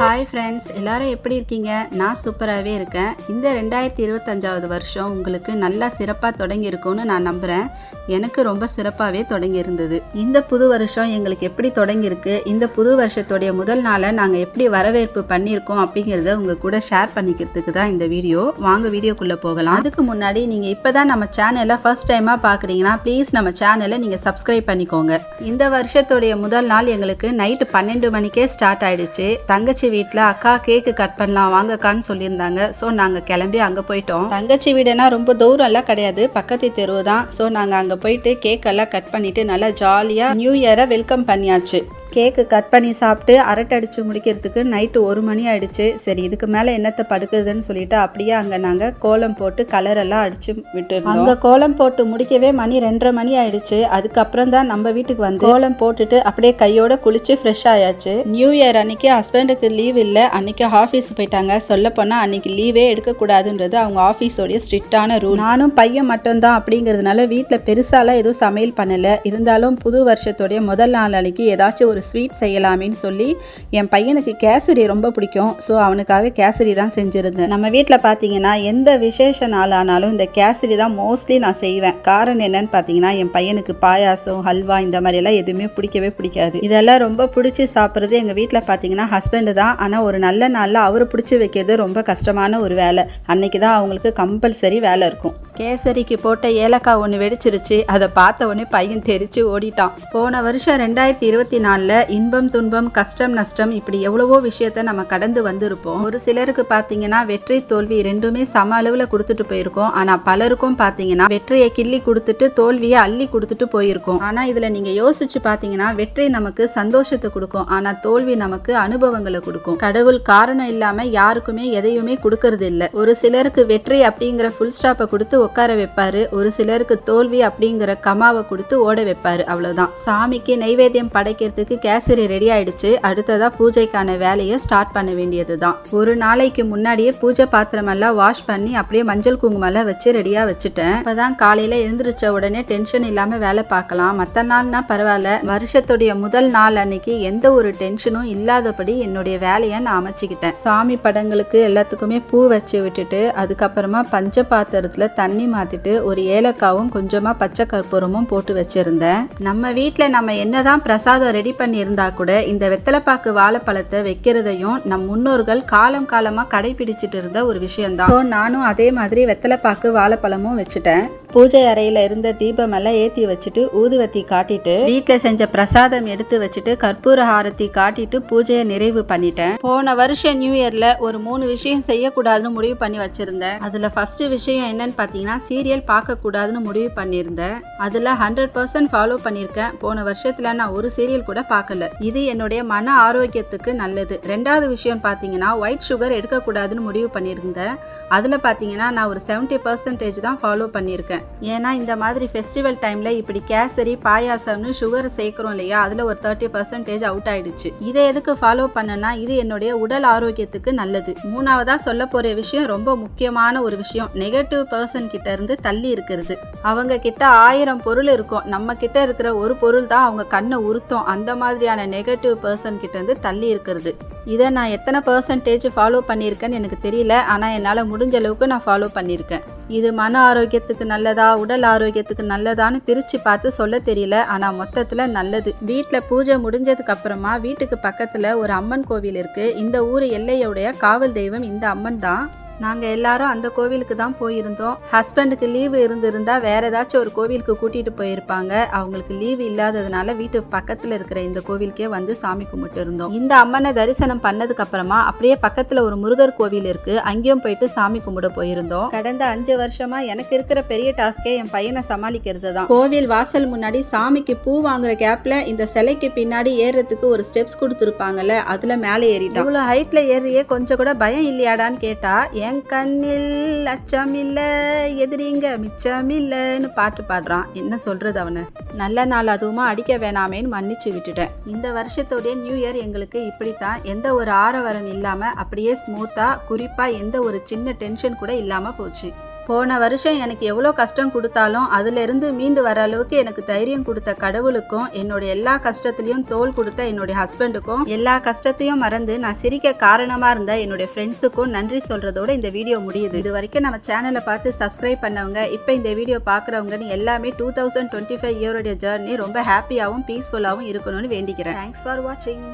Hi friends எல்லாரும் எப்படி இருக்கீங்க? நான் சூப்பராகவே இருக்கேன். இந்த ரெண்டாயிரத்தி இருபத்தஞ்சாவது வருஷம் உங்களுக்கு நல்லா சிறப்பாக தொடங்கியிருக்கும்னு நான் நம்புகிறேன் எனக்கு ரொம்ப சிறப்பாகவே தொடங்கியிருந்தது. இந்த புது வருஷம் எங்களுக்கு எப்படி தொடங்கியிருக்கு? இந்த புது வருஷத்துடைய முதல் நாளை நாங்கள் எப்படி வரவேற்பு பண்ணியிருக்கோம் அப்படிங்கிறத உங்கள் கூட ஷேர் பண்ணிக்கிறதுக்கு தான் இந்த வீடியோ. வாங்க வீடியோக்குள்ளே போகலாம். அதுக்கு முன்னாடி நீங்கள் இப்போ தான் நம்ம சேனலை ஃபர்ஸ்ட் டைமாக பார்க்குறீங்கன்னா ப்ளீஸ் நம்ம சேனலை நீங்கள் சப்ஸ்கிரைப் பண்ணிக்கோங்க. இந்த வருஷத்துடைய முதல் நாள் எங்களுக்கு நைட்டு பன்னெண்டு மணிக்கே ஸ்டார்ட் ஆயிடுச்சு. தங்கச்சி வீட்டில் அக்கா கேக்கு கட் பண்ணலாம் வாங்கக்கான்னு சொல்லியிருந்தாங்க. ஸோ நாங்கள் கிளம்பி அங்கே போயிட்டோம். தங்கச்சி வீடுனா ரொம்ப தூரம்லாம் கிடையாது. பக்கத்து தெருவு தான் ஸோ நாங்கள் அங்கே போயிட்டு கேக் எல்லாம் கட் பண்ணிட்டு நல்லா ஜாலியாக நியூ இயரை வெல்கம் பண்ணியாச்சு. கேக்கு கட் பண்ணி சாப்பிட்டு அரட்டை அடித்து முடிக்கிறதுக்கு நைட்டு ஒரு மணி ஆயிடுச்சு. சரி இதுக்கு மேலே என்னத்தை படுக்குதுன்னு சொல்லிட்டு அப்படியே அங்கே நாங்கள் கோலம் போட்டு கலர் எல்லாம் அடிச்சு விட்டு அங்கே கோலம் போட்டு முடிக்கவே மணி ரெண்டரை மணி ஆயிடுச்சு. அதுக்கப்புறம் தான் நம்ம வீட்டுக்கு வந்து கோலம் போட்டுட்டு அப்படியே கையோட குளிச்சு ஃப்ரெஷ் ஆயாச்சு. நியூ இயர் அன்னைக்கு ஹஸ்பண்டுக்கு லீவ் இல்லை. அன்னைக்கு ஆஃபீஸ் போயிட்டாங்க. சொல்ல போனால் அன்னைக்கு லீவே எடுக்கக்கூடாதுன்றது அவங்க ஆஃபீஸோடைய ஸ்ட்ரிக்டான ரூல் நானும் பையன் மட்டும்தான் அப்படிங்கிறதுனால வீட்டில் பெருசாலாம் எதுவும் சமையல் பண்ணலை. இருந்தாலும் புது வருஷத்துடைய முதல் நாள் அன்னைக்கு ஏதாச்சும் ஒரு ஸ்வீட் செய்யலாமேன்னு சொல்லி என் பையனுக்கு கேசரி ரொம்ப பிடிக்கும். ஸோ அவனுக்காக கேசரி தான் செஞ்சுருந்தேன். நம்ம வீட்டில் பார்த்தீங்கன்னா எந்த விசேஷ நாள் ஆனாலும் இந்த கேசரி தான் மோஸ்ட்லி நான் செய்வேன். காரணம் என்னன்னு பார்த்தீங்கன்னா என் பையனுக்கு பாயாசம் ஹல்வா இந்த மாதிரியெல்லாம் எதுவுமே பிடிக்கவே பிடிக்காது. இதெல்லாம் ரொம்ப பிடிச்சி சாப்பிட்றது எங்கள் வீட்டில் பார்த்தீங்கன்னா ஹஸ்பண்டு தான். ஆனால் ஒரு நல்ல நாளில் அவர் பிடிச்சி வைக்கிறது ரொம்ப கஷ்டமான ஒரு வேலை. அன்னைக்கு தான் அவங்களுக்கு கம்பல்சரி வேலை இருக்கும். கேசரிக்கு போட்ட ஏலக்காய் ஒன்று வெடிச்சிருச்சு. அதை பார்த்த உடனே பையன் தெரிச்சு ஓடிட்டான். போன வருஷம் ரெண்டாயிரத்தி இருபத்தி நாலில் இன்பம் துன்பம் கஷ்டம் நஷ்டம் இப்படி எவ்வளவோ விஷயத்த நம்ம கடந்து வந்திருப்போம். ஒரு சிலருக்கு பார்த்தீங்கன்னா வெற்றி தோல்வி ரெண்டுமே சம அளவில் கொடுத்துட்டு போயிருக்கோம். ஆனால் பலருக்கும் பார்த்தீங்கன்னா வெற்றியை கிள்ளி கொடுத்துட்டு தோல்வியை அள்ளி கொடுத்துட்டு போயிருக்கோம். ஆனால் இதில் நீங்கள் யோசிச்சு பார்த்தீங்கன்னா வெற்றி நமக்கு சந்தோஷத்தை கொடுக்கும். ஆனால் தோல்வி நமக்கு அனுபவங்களை கொடுக்கும். கடவுள் காரணம் இல்லாமல் யாருக்குமே எதையுமே கொடுக்கறது இல்லை. ஒரு சிலருக்கு வெற்றி அப்படிங்கிற ஃபுல் ஸ்டாப்பை கொடுத்து உட்கார வைப்பாரு. ஒரு சிலருக்கு தோல்வி அப்படிங்கிற கமாவை கொடுத்து ஓட வைப்பாரு. அவ்வளவுதான். சாமிக்கு நைவேத்தியம் படைக்கிறதுக்கு கேசரி ரெடி ஆயிடுச்சு. அடுத்ததா பூஜைக்கான வேலையை ஸ்டார்ட் பண்ண வேண்டியது தான் ஒரு நாளைக்கு முன்னாடியே பூஜை பாத்திரமெல்லாம் வாஷ் பண்ணி அப்படியே மஞ்சள் குங்குமெல்லாம் வச்சு ரெடியா வச்சுட்டேன். இப்பதான் காலையில எழுந்திரிச்ச உடனே டென்ஷன் இல்லாம வேலை பார்க்கலாம். மற்ற நாள்னா பரவாயில்ல. வருஷத்துடைய முதல் நாள் அன்னைக்கு எந்த ஒரு டென்ஷனும் இல்லாதபடி என்னுடைய வேலையை நான் அமைச்சுக்கிட்டேன். சாமி படங்களுக்கு எல்லாத்துக்குமே பூ வச்சு விட்டுட்டு அதுக்கப்புறமா பஞ்ச பாத்திரத்துல தண்ணி மாத்திட்டு ஒரு ஏலக்காவும் கொஞ்சமா பச்சை கற்பூரமும் போட்டு வச்சிருந்தேன். நம்ம வீட்டில் நம்ம என்னதான் பிரசாதம் ரெடி பண்ணியிருந்தா கூட இந்த வெத்தலைப்பாக்கு வாழைப்பழத்தை வைக்கிறதையும் நம் முன்னோர்கள் காலம் காலமாக கடைபிடிச்சிட்டு இருந்த ஒரு விஷயம்தான். ஸோ நானும் அதே மாதிரி வெத்தலைப்பாக்கு வாழைப்பழமும் வச்சுட்டேன். பூஜை அறையில இருந்த தீபம் எல்லாம் ஏத்தி வச்சுட்டு ஊதுவத்தி காட்டிட்டு வீட்டில் செஞ்ச பிரசாதம் எடுத்து வச்சுட்டு கற்பூர ஹாரத்தி காட்டிட்டு பூஜையை நிறைவு பண்ணிட்டேன். போன வருஷம் நியூ இயர்ல ஒரு மூணு விஷயம் செய்யக்கூடாதுன்னு முடிவு பண்ணி வச்சிருந்தேன். அதுல ஃபர்ஸ்ட் விஷயம் என்னன்னு பாத்தீங்கன்னா சீரியல் பார்க்க கூடாதுன்னு முடிவு பண்ணியிருந்தேன். அதுல ஹண்ட்ரட் பர்சன்ட் ஃபாலோ பண்ணியிருக்கேன். போன வருஷத்துல நான் ஒரு சீரியல் கூட பார்க்கல. இது என்னுடைய மன ஆரோக்கியத்துக்கு நல்லது. ரெண்டாவது விஷயம் பாத்தீங்கன்னா ஒயிட் சுகர் எடுக்கக்கூடாதுன்னு முடிவு பண்ணியிருந்தேன். அதுல பாத்தீங்கன்னா நான் ஒரு செவன்டி பர்சன்டேஜ் தான் ஃபாலோ பண்ணியிருக்கேன். ஏன்னா இந்த மாதிரி ஃபெஸ்டிவல் டைமில் இப்படி கேசரி பாயாசம்னு சுகர் சேர்க்குறோம் இல்லையா? அதில் ஒரு தேர்ட்டி பர்சன்டேஜ் அவுட் ஆயிடுச்சு. இதை எதுக்கு ஃபாலோ பண்ணனா இது என்னுடைய உடல் ஆரோக்கியத்துக்கு நல்லது. மூணாவதாக சொல்ல போகிற விஷயம் ரொம்ப முக்கியமான ஒரு விஷயம். நெகட்டிவ் பர்சன் கிட்ட இருந்து தள்ளி இருக்கிறது. அவங்க கிட்ட ஆயிரம் பொருள் இருக்கும். நம்ம கிட்ட இருக்கிற ஒரு பொருள் தான் அவங்க கண்ணை உறுத்தும். அந்த மாதிரியான நெகட்டிவ் பர்சன் கிட்ட இருந்து தள்ளி இருக்கிறது. இதை நான் எத்தனை பர்சன்டேஜ் ஃபாலோ பண்ணியிருக்கேன்னு எனக்கு தெரியல. ஆனால் என்னால் முடிஞ்ச அளவுக்கு நான் ஃபாலோ பண்ணியிருக்கேன். இது மன ஆரோக்கியத்துக்கு நல்லதா உடல் ஆரோக்கியத்துக்கு நல்லதான்னு பிரித்து பார்த்து சொல்ல தெரியல. ஆனால் மொத்தத்தில் நல்லது. வீட்டில் பூஜை முடிஞ்சதுக்கு அப்புறமா வீட்டுக்கு பக்கத்தில் ஒரு அம்மன் கோவில் இருக்குது இந்த ஊர் எல்லையுடைய காவல் தெய்வம் இந்த அம்மன் தான். நாங்கள் எல்லாரும் அந்த கோவிலுக்கு தான் போயிருந்தோம். ஹஸ்பண்டுக்கு லீவு இருந்திருந்தால் வேற ஏதாச்சும் ஒரு கோவிலுக்கு கூட்டிகிட்டு போயிருப்பாங்க. அவங்களுக்கு லீவு இல்லாததுனால வீட்டு பக்கத்தில் இருக்கிற இந்த கோவிலுக்கே வந்து சாமி கும்பிட்டு இருந்தோம். இந்த அம்மனை தரிசனம் பண்ணதுக்கு அப்புறமா அப்படியே பக்கத்தில் ஒரு முருகர் கோவில் இருக்கு. அங்கேயும் போயிட்டு சாமி கும்பிட போயிருந்தோம். கடந்த அஞ்சு வருஷமா எனக்கு இருக்கிற பெரிய டாஸ்கே என் பையனை சமாளிக்கிறது தான். கோவில் வாசல் முன்னாடி சாமிக்கு பூ வாங்குற கேப்ல இந்த சிலைக்கு பின்னாடி ஏறுறதுக்கு ஒரு ஸ்டெப்ஸ் கொடுத்துருப்பாங்கல்ல அதுல மேலே ஏறிட்டான். இவ்வளோ ஹைட்ல ஏறியே கொஞ்சம் கூட பயம் இல்லையாடான்னு கேட்டா என் கண்ணில் அச்சம் எதிரிங்க மிச்சம் இல்லைன்னு பாட்டு பாடுறான். என்ன சொல்றது அவனு? நல்ல நாள் அதுவுமா அடிக்க வேணாமேன்னு மன்னிச்சு விட்டுட்டேன். இந்த வருஷத்துடைய நியூ இயர் எங்களுக்கு இப்படித்தான். எந்த ஒரு ஆரவாரம் இல்லாம அப்படியே ஸ்மூத்தா குறிப்பா எந்த ஒரு சின்ன டென்ஷன் கூட இல்லாம போச்சு. போன வருஷம் எனக்கு எவ்வளோ கஷ்டம் கொடுத்தாலும் அதிலிருந்து மீண்டு வர அளவுக்கு எனக்கு தைரியம் கொடுத்த கடவுளுக்கும் என்னோட எல்லா கஷ்டத்துலையும் தோல் கொடுத்த என்னுடைய ஹஸ்பண்டுக்கும் எல்லா கஷ்டத்தையும் மறந்து நான் சிரிக்க காரணமாக இருந்த என்னுடைய ஃப்ரெண்ட்ஸுக்கும் நன்றி சொல்கிறதோட இந்த வீடியோ முடியுது. இது வரைக்கும் நம்ம சேனலை பார்த்து சப்ஸ்கிரைப் பண்ணவங்க இப்போ இந்த வீடியோ பார்க்குறவங்கன்னு எல்லாமே டூ தௌசண்ட் டுவெண்ட்டி ஃபைவ் இயருடைய ஜேர்னி ரொம்ப ஹாப்பியாகவும் பீஸ்ஃபுல்லாகவும் இருக்கணும்னு வேண்டிக்கிறேன். தேங்க்ஸ் ஃபார் வாட்சிங்